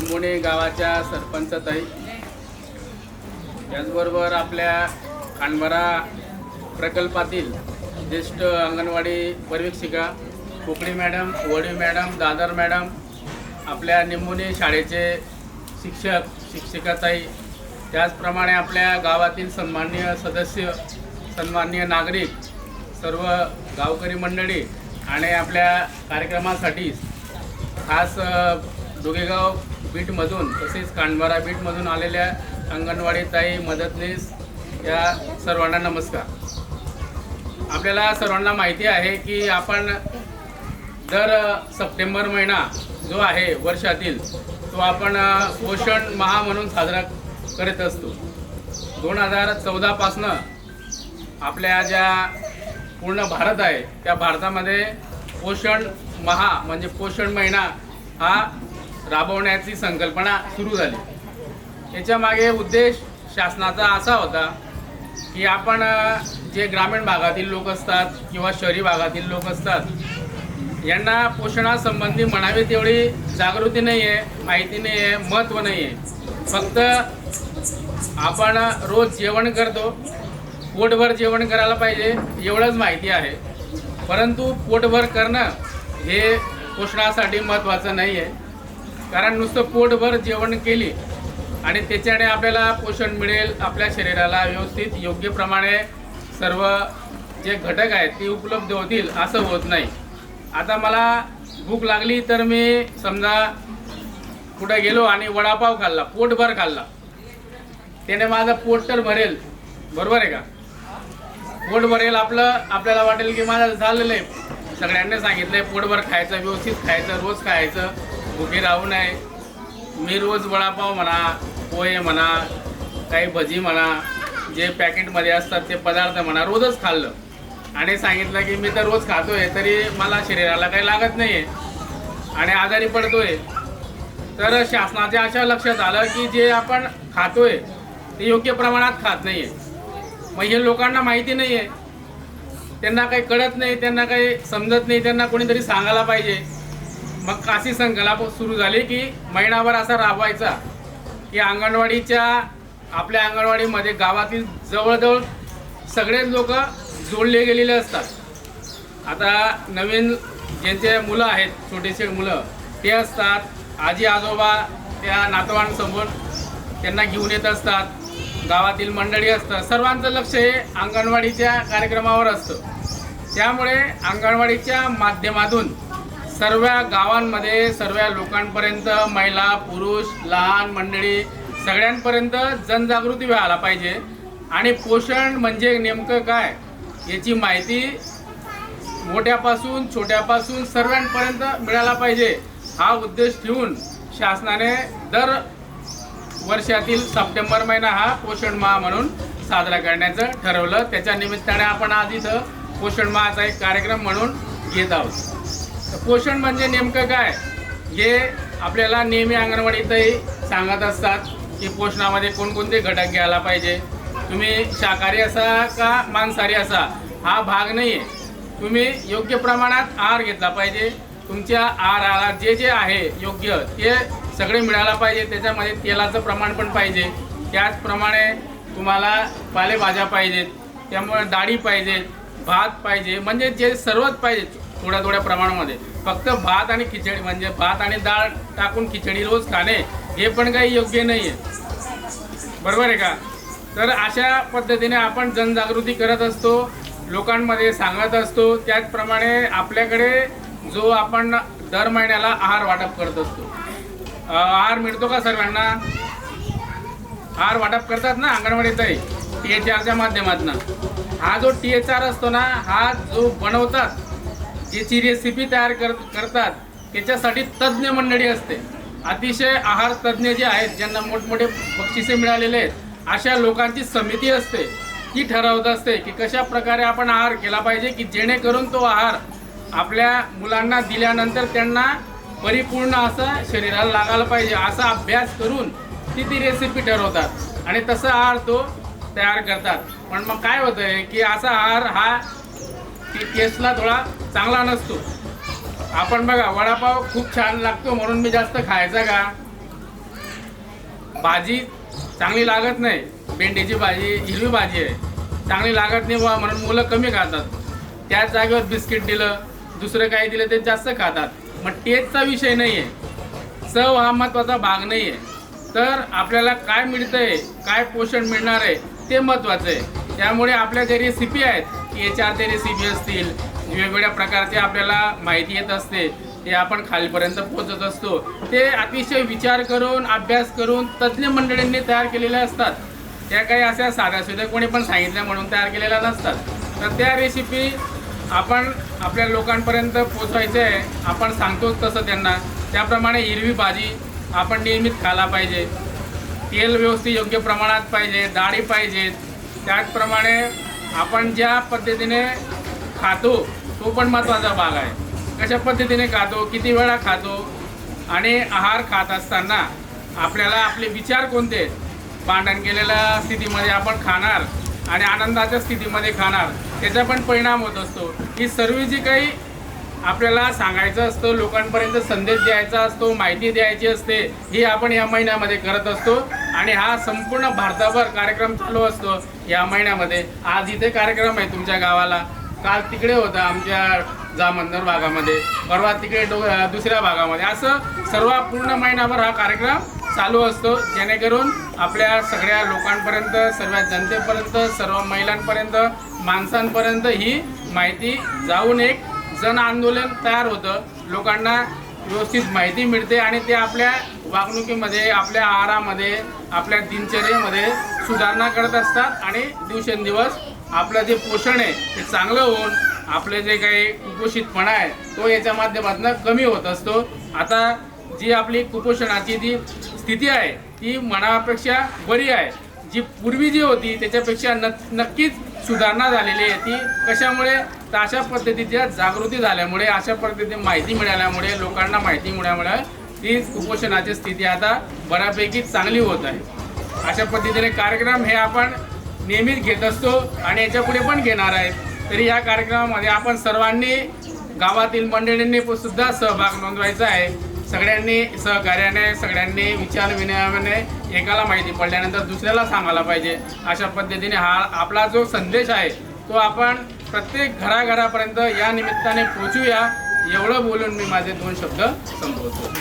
लिंबोणे गावाच्या सरपंचताई त्याचबरोबर आपल्या कानबरा प्रकल्पातील ज्येष्ठ anganwadi पर्यवेक्षिका Kokani madam Wadi madam Dadar madam आपल्या निंबोनी शाळेचे शिक्षक शिक्षिकाताई त्याचप्रमाणे आपल्या गावातील सन्माननीय सदस्य सन्माननीय नागरिक सर्व गावकरी मंडळी आणि आपल्या कार्यक्रमासाठी खास अ, बीटमधून तसेच कांडबारा बीटमधून आलेल्या अंगणवाडी ताई मदतनीस या सर्वांना नमस्कार. आपल्याला सर्वांना माहिती आहे की आपण दर सप्टेंबर महिना जो आहे वर्षातील तो आपण पोषण महा म्हणून साजरा करत असतो. दोन हजार चौदापासनं आपल्या ज्या पूर्ण भारत आहे त्या भारतामध्ये पोषण महा म्हणजे पोषण महिना हा राबवण्याची संकल्पना सुरू झाली. याच्या मागे उद्देश शासनाचा असा होता की आपण जे ग्रामीण भागातील लोक असतात किंवा शहरी भागातील लोक असतात यांना पोषणासंबंधी म्हणावी तेवढी जागृती नाही आहे माहिती नाही आहे महत्त्व नाही आहे फक्त आपण रोज जेवण करतो पोटभर जेवण करायला पाहिजे एवढंच माहिती आहे. परंतु पोटभर करणं हे पोषणासाठी महत्त्वाचं नाही आहे कारण नुसतं पोटभर जेवण केली आणि त्याच्याने आपल्याला पोषण मिळेल आपल्या शरीराला व्यवस्थित योग्य प्रमाणे सर्व जे घटक आहेत ते उपलब्ध होतील असं होत नाही. आता मला भूक लागली तर मी समजा कुठं गेलो आणि वडापाव खाल्ला पोटभर खाल्ला. त्याने माझं पोट तर भरेल बरोबर आहे का? पोट भरेल आपलं आपल्याला वाटेल की माझं झालेलं आहे सगळ्यांनी सांगितलं आहे पोटभर खायचं व्यवस्थित खायचं रोज खायचं. भुके राहू नये. मी रोज वडापाव म्हणा पोहे म्हणा काही भजी म्हणा जे पॅकेटमध्ये असतात ते पदार्थ म्हणा रोजच खाल्लं. आणि सांगितलं की मी तर रोज खातोय तरी मला शरीराला काही लागत नाही आहे आणि आजारी पडतोय. तर शासनाच्या अशा लक्षात आलं की जे आपण खातोय ते योग्य प्रमाणात खात नाही आहे मग हे लोकांना माहिती नाही आहे त्यांना काही कळत नाही त्यांना काही समजत नाही त्यांना कोणीतरी सांगायला पाहिजे. मग काशी संकल्प सुरू झाली की महिनाभर असा राबवायचा की अंगणवाडीच्या आपल्या अंगणवाडीमध्ये गावातील जवळजवळ सगळेच लोक जोडले गेलेले असतात. आता नवीन ज्यांचे मुलं आहेत छोटेसे मुलं ते असतात. आजी आजोबा त्या नातवांसमोर त्यांना घेऊन येत असतात. गावातील मंडळी असतात. सर्वांचं लक्ष हे अंगणवाडीच्या कार्यक्रमावर असतं. त्यामुळे अंगणवाडीच्या माध्यमातून सर्व गावांमध्ये सर्व लोकांपर्यंत महिला पुरुष लहान मंडळी सगळ्यांपर्यंत जनजागृती व्हायला पाहिजे. आणि पोषण म्हणजे नेमकं काय? याची माहिती मोठ्यापासून छोट्यापासून सर्वांपर्यंत मिळाला पाहिजे. हा उद्देश ठेवून शासनाने दर वर्षातील सप्टेंबर महिना हा पोषण माह म्हणून साजरा करण्याचं ठरवलं. त्याच्या निमित्ताने आपण आज इथं पोषण माहाचा एक कार्यक्रम म्हणून घेत आहोत. पोषण म्हणजे नेमकं काय? हे आपल्याला नेहमी अंगणवाडीतही सांगत असतात की पोषणामध्ये कोणकोणते घटक घ्यायला पाहिजे. तुम्ही शाकाहारी असा का मांसाहारी असा? हा भाग नाही आहे तुम्ही योग्य प्रमाणात आहार घेतला पाहिजे. तुमच्या आहाराला जे जे आहे योग्य ते सगळे मिळायला पाहिजे. त्याच्यामध्ये तेलाचं प्रमाण पण पाहिजे. त्याचप्रमाणे तुम्हाला पालेभाज्या पाहिजेत. त्यामुळे डाळी पाहिजेत भात पाहिजे. म्हणजे जे सर्वच पाहिजे थोड्या थोड्या प्रमाणामध्ये. फक्त भात आणि खिचडी म्हणजे भात आणि डाळ टाकून खिचडी रोज खाणे हे पण काही योग्य नाही आहे बरोबर आहे का? तर अशा पद्धतीने आपण जनजागृती करत असतो लोकांमध्ये सांगत असतो त्याचप्रमाणे आपल्याकडे जो आपण दर महिन्याला आहार वाटप करत असतो. आहार मिळतो का सर्वांना? आहार वाटप करतात ना अंगणवाडीतही टी एच आरच्या माध्यमातून. हा जो टी एच आर असतो ना हा जो बनवतात ज्याची रेसिपी तयार कर करतात त्याच्यासाठी तज्ज्ञ मंडळी असते. अतिशय आहार तज्ज्ञ जे आहेत ज्यांना मोठमोठे बक्षिसे मिळालेले आहेत अशा लोकांची समिती असते. ती ठरवत असते की कशा प्रकारे आपण आहार केला पाहिजे की जेणेकरून तो आहार आपल्या मुलांना दिल्यानंतर त्यांना परिपूर्ण असं शरीराला लागायला पाहिजे असा अभ्यास करून ती ती रेसिपी ठरवतात. आणि तसा आहार तो तयार करतात. पण मग काय होतं आहे की असा आहार हा ती टेस्टला थोडा चांगला नसतो. आपण बघा वडापाव खूप छान लागतो म्हणून मी जास्त खायचा का? भाजी चांगली लागत नाही. भेंडीची भाजी हिरवी भाजी आहे. चांगली लागत नाही बा म्हणून मुलं कमी खातात. त्याच जागेवर बिस्किट दिलं दुसरं काही दिलं ते जास्त खातात. मग टेस्टचा विषय नाही आहे चव हा महत्त्वाचा भाग नाही आहे तर आपल्याला काय मिळतं आहे काय पोषण मिळणार आहे ते महत्त्वाचं आहे. त्यामुळे आपल्या ज्या रेसिपी आहेत. की याच्या ते रेसिपी असतील वेगवेगळ्या प्रकारचे आपल्याला माहिती येत असते ते आपण खालीपर्यंत पोहोचत असतो. ते अतिशय विचार करून अभ्यास करून तज्ज्ञ मंडळींनी तयार केलेल्या असतात. त्या काही अशा साध्या कोणी पण सांगितल्या म्हणून तयार केलेल्या नसतात. तर त्या रेसिपी आपण आपल्या लोकांपर्यंत पोचवायचं आहे. आपण सांगतोच तसं त्यांना. त्याप्रमाणे हिरवी भाजी आपण नियमित खायला पाहिजे. तेल व्यवस्थित योग्य प्रमाणात पाहिजे डाळी पाहिजेत. त्याचप्रमाणे आपण ज्या पद्धतीने खातो तो पण महत्त्वाचा भाग आहे. कशा पद्धतीने खातो किती वेळा खातो आणि आहार खात असताना आपल्याला आपले विचार कोणते? भांडण केलेल्या स्थितीमध्ये आपण खाणार आणि आनंदाच्या स्थितीमध्ये खाणार त्याचा पण परिणाम होत असतो. ही सर्व जी काही आपल्याला सांगायचं असतं लोकांपर्यंत संदेश द्यायचा असतो माहिती द्यायची असते ही आपण या महिन्यामध्ये करत असतो. आणि हा संपूर्ण भारताभर कार्यक्रम चालू असतो या महिन्यामध्ये. आज इथे कार्यक्रम आहे तुमच्या गावाला. काल तिकडे होता आमच्या जामंदर भागामध्ये. परवा तिकडे डो दुसऱ्या भागामध्ये. असं सर्व पूर्ण महिनाभर हा कार्यक्रम चालू असतो. जेणेकरून आपल्या सगळ्या लोकांपर्यंत सर्व जनतेपर्यंत सर्व महिलांपर्यंत माणसांपर्यंत ही माहिती जाऊन एक जन आंदोलन तयार होतं. लोकांना व्यवस्थित माहिती मिळते आणि ते आपल्या वागणुकीमध्ये आपल्या आहारामध्ये आपल्या दिनचर्येमध्ये सुधारणा करत असतात आणि दिवसेंदिवस आपलं जे पोषण आहे ते चांगलं होऊन आपले जे काही कुपोषितपणा आहे तो याच्या माध्यमातून कमी होत असतो. आता जी आपली कुपोषणाची जी स्थिती आहे ती मनापेक्षा बरी आहे. जी पूर्वी जी होती त्याच्यापेक्षा न नक्कीच सुधारणा झालेली आहे. ती कशामुळे? तर अशा पद्धतीच्या जागृती झाल्यामुळे अशा पद्धतीने माहिती मिळाल्यामुळे लोकांना माहिती मिळाल्यामुळे ती कुपोषणाची स्थिती आता बऱ्यापैकी चांगली होत आहे. अशा पद्धतीने कार्यक्रम हे आपण नेहमीच घेत असतो आणि याच्यापुढे पण घेणार आहे. तरी या कार्यक्रमामध्ये आपण सर्वांनी गावातील मंडळींनी पण सुद्धा सहभाग नोंदवायचा आहे. सगळ्यांनी सहकार्याने सगळ्यांनी विचार विनिमयाने एकाला माहिती पडल्यानंतर दुसऱ्याला सांगायला पाहिजे. अशा पद्धतीने हा आपला जो संदेश आहे तो आपण प्रत्येक घराघरापर्यंत या निमित्ताने पोचूया एवढं बोलून मी माझे दोन शब्द संपवतो.